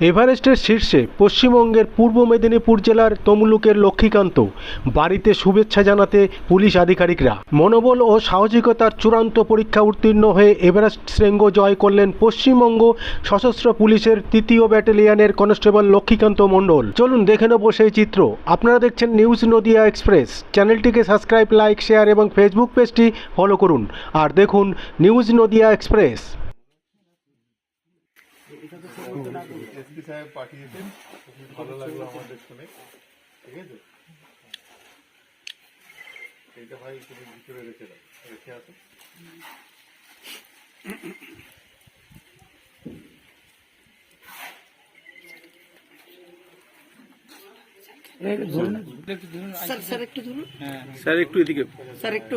এভারেস্টের শীর্ষে পশ্চিমবঙ্গের পূর্ব মেদিনীপুর জেলার তমলুকের লক্ষ্মীকান্ত। বাড়িতে শুভেচ্ছা জানাতে পুলিশ আধিকারিকরা। মনোবল ও সাহসিকতার চূড়ান্ত পরীক্ষা উত্তীর্ণ হয়ে এভারেস্ট শৃঙ্গ জয় করলেন পশ্চিমবঙ্গ সশস্ত্র পুলিশের তৃতীয় ব্যাটালিয়নের কনস্টেবল লক্ষ্মীকান্ত মণ্ডল। চলুন দেখে নেব সেই চিত্র। আপনারা দেখছেন নিউজ নদিয়া এক্সপ্রেস। চ্যানেলটিকে সাবস্ক্রাইব, লাইক, শেয়ার এবং ফেসবুক পেজটি ফলো করুন। আর দেখুন নিউজ নদিয়া এক্সপ্রেস। এসপি সাহেব পাঠিয়েছেন ভালো লাগল আমাদের শুনে। ঠিক আছে? এইটা ভাই তুমি ভিতরে রেখে দাও রেখে আসো। Sir sir. একটু ধরুন। স্যার একটু এদিকে। স্যার একটু।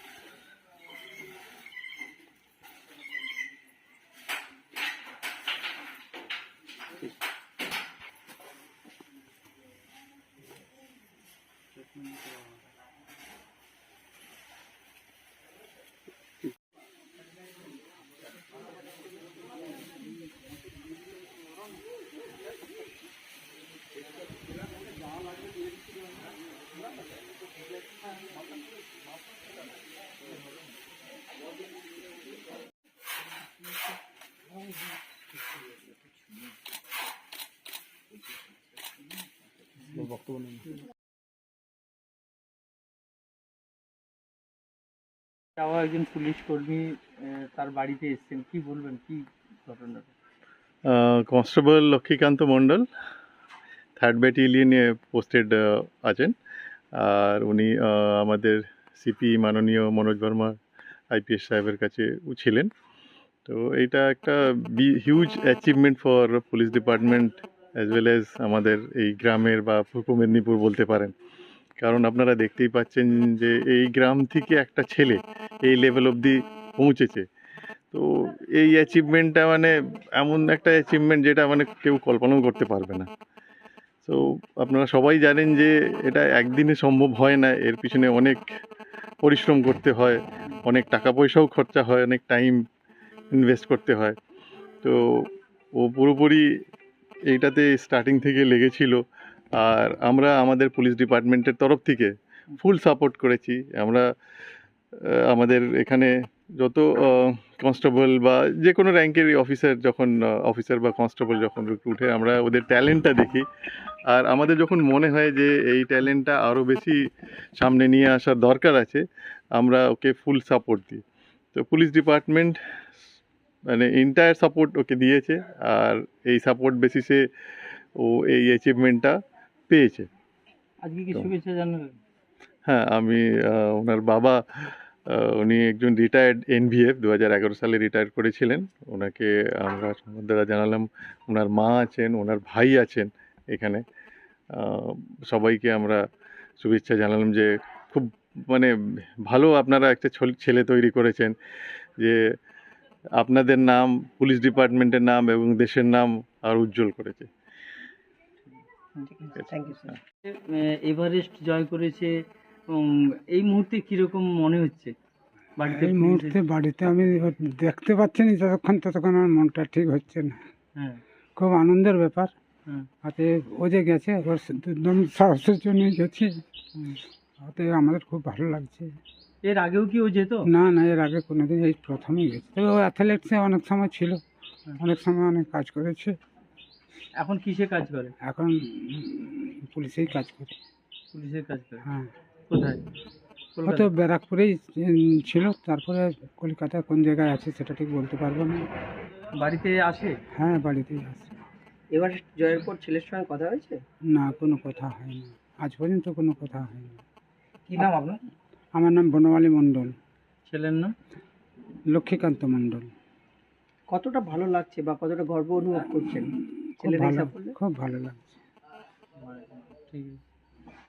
তাও একজন পুলিশ কর্মী তার বাড়িতে এসেছেন। কি বলবেন? কি ঘটনাটা কনস্টেবল লক্ষ্মীকান্ত মণ্ডল, থার্ড ব্যাটালিয়নে পোস্টেড আছেন। আর উনি আমাদের সিপি মাননীয় মনোজ বর্মা আইপিএস সাহেবের কাছে ছিলেন। তো এইটা একটা be huge achievement for police department as well as আমাদের এই গ্রামের বা পূর্ব মেদিনীপুর বলতে পারেন। কারণ আপনারা দেখতেই পাচ্ছেন যে এই গ্রাম থেকে একটা ছেলে এই লেভেল অবধি পৌঁছেছে। তো এই অ্যাচিভমেন্টটা মানে এমন একটা অ্যাচিভমেন্ট যেটা মানে কেউ কল্পনাও করতে পারবে না। তো আপনারা সবাই জানেন যে এটা একদিনে সম্ভব হয় না। এর পিছনে অনেক পরিশ্রম করতে হয়, অনেক টাকা পয়সাও খরচা হয়, অনেক টাইম ইনভেস্ট করতে হয়। তো, ও পুরোপুরি এইটাতে স্টার্টিং থেকে লেগেছিল। আর আমরা আমাদের পুলিশ ডিপার্টমেন্টের তরফ থেকে ফুল সাপোর্ট করেছি। আমরা আমাদের এখানে যত কনস্টেবল বা যে কোনো র্যাঙ্কের অফিসার যখন অফিসার বা কনস্টেবল যখন উঠে আমরা ওদের ট্যালেন্টটা দেখি। আর আমাদের যখন মনে হয় যে এই ট্যালেন্টটা আরও বেশি সামনে নিয়ে আসার দরকার আছে আমরা ওকে ফুল সাপোর্ট দিই। তো পুলিশ ডিপার্টমেন্ট মানে এন্টায়ার সাপোর্ট ওকে দিয়েছে আর এই সাপোর্ট বেসিসে ও এই অ্যাচিভমেন্টটা পেয়েছে। আজকে কি শুভেচ্ছা জানাবেন হ্যাঁ আমি ওনার বাবা উনি একজন রিটায়ার্ড এনভিএফ দু হাজার এগারো সালে রিটায়ার করেছিলেন। ওনাকে আমরা সম্বন্ধে জানালাম ওনার মা আছেন ওনার ভাই আছেন এখানে। সবাইকে আমরা শুভেচ্ছা জানালাম যে খুব মানে ভালো আপনারা একটা ছেলে তৈরি করেছেন যে আপনাদের নাম পুলিশ ডিপার্টমেন্টের নাম এবং দেশের নাম আর উজ্জ্বল করেছে। থ্যাংক ইউ এভারেস্ট জয় করেছে এই মুহূর্তে কীরকম মনে হচ্ছে বাড়িতে এই মুহূর্তে বাড়িতে আমি দেখতে পাচ্ছি না যতক্ষণ ততক্ষণ আমার মনটা ঠিক হচ্ছে না। হ্যাঁ। খুব আনন্দের ব্যাপার। হ্যাঁ। হাতে ও যে গেছে ওর একদম সাহসের জন্য গেছি। হাতে আমাদের খুব ভালো লাগছে। এর আগেও কি ও যেত? না না এর আগে কোনোদিন এই প্রথমেই গেছে। তবে ও অ্যাথলেটসে অনেক সময় ছিল। অনেক সময় অনেক কাজ করেছে। এখন কিসে কাজ করে? এখন পুলিশেই কাজ করে। পুলিশের কাজ করে। হ্যাঁ। কোথায়? ও তো ব্যারাকপুরেই ছিল তারপরে কলকাতায় কোন জায়গায় আছে সেটা ঠিক বলতে পারব না। বাড়িতে আসে হ্যাঁ বাড়িতেই আছে। এবার জয়ের পর ছেলের সঙ্গে কথা হয়েছে? না কোনো কথা হয়নি। আজ পর্যন্ত কোনো কথা হয়নি। কি নাম আপনার? আমার নাম বনমালী মণ্ডল। ছেলের নাম? লক্ষ্মীকান্ত মণ্ডল। কতটা ভালো লাগছে বা কতটা গর্ব অনুভব করছেন? খুব ছেলের খুব ভালো লাগছে। ঠিক আছে।